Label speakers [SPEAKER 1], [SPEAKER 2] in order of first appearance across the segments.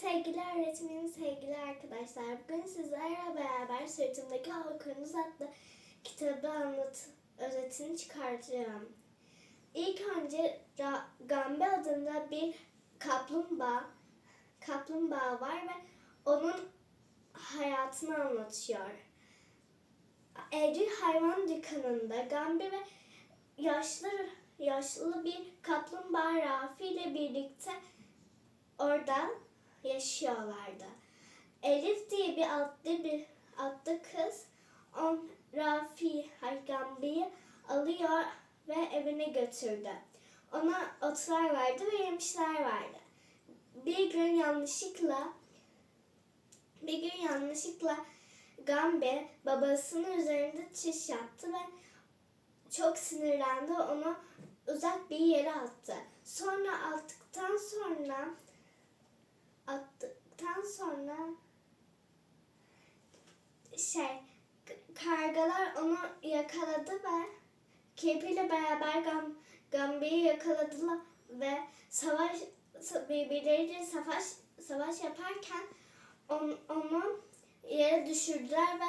[SPEAKER 1] Sevgili öğretmenim, sevgili arkadaşlar. Bugün sizlerle beraber Sırtımdaki Halkınız adlı kitabı anlat özetini çıkartacağım. İlk önce Gambe adında bir kaplumbağa kaplumbağa var ve onun hayatını anlatıyor. Evcil hayvan dükkanında Gambe ve yaşlı yaşlı bir kaplumbağa Rafi ile birlikte orada yaşıyorlardı. Elif diye bir adlı bir adlı kız on Rafi Gambe'yi alıyor ve evine götürdü. Ona otlar verdi ve yemişler verdi. Bir gün yanlışlıkla bir gün yanlışlıkla Gambe babasının üzerinde çiş yaptı ve çok sinirlendi. Onu uzak bir yere attı. Sonra attıktan sonra attıktan sonra şey kargalar onu yakaladı ve kirpiyle beraber Gam, Gambe'yi yakaladılar ve savaş birbirleriyle savaş savaş yaparken on, onu yere düşürdüler ve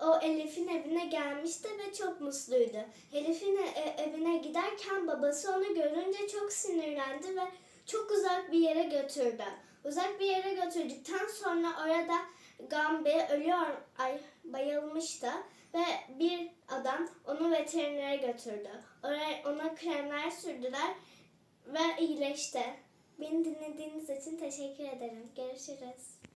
[SPEAKER 1] o Elif'in evine gelmişti ve çok mutluydu. Elif'in e- evine giderken babası onu görünce çok sinirlendi ve çok uzak bir yere götürdü. Uzak bir yere götürdükten sonra orada Gambe ölüyor, ay bayılmıştı ve bir adam onu veterinere götürdü. Oraya ona kremler sürdüler ve iyileşti. Beni dinlediğiniz için teşekkür ederim. Görüşürüz.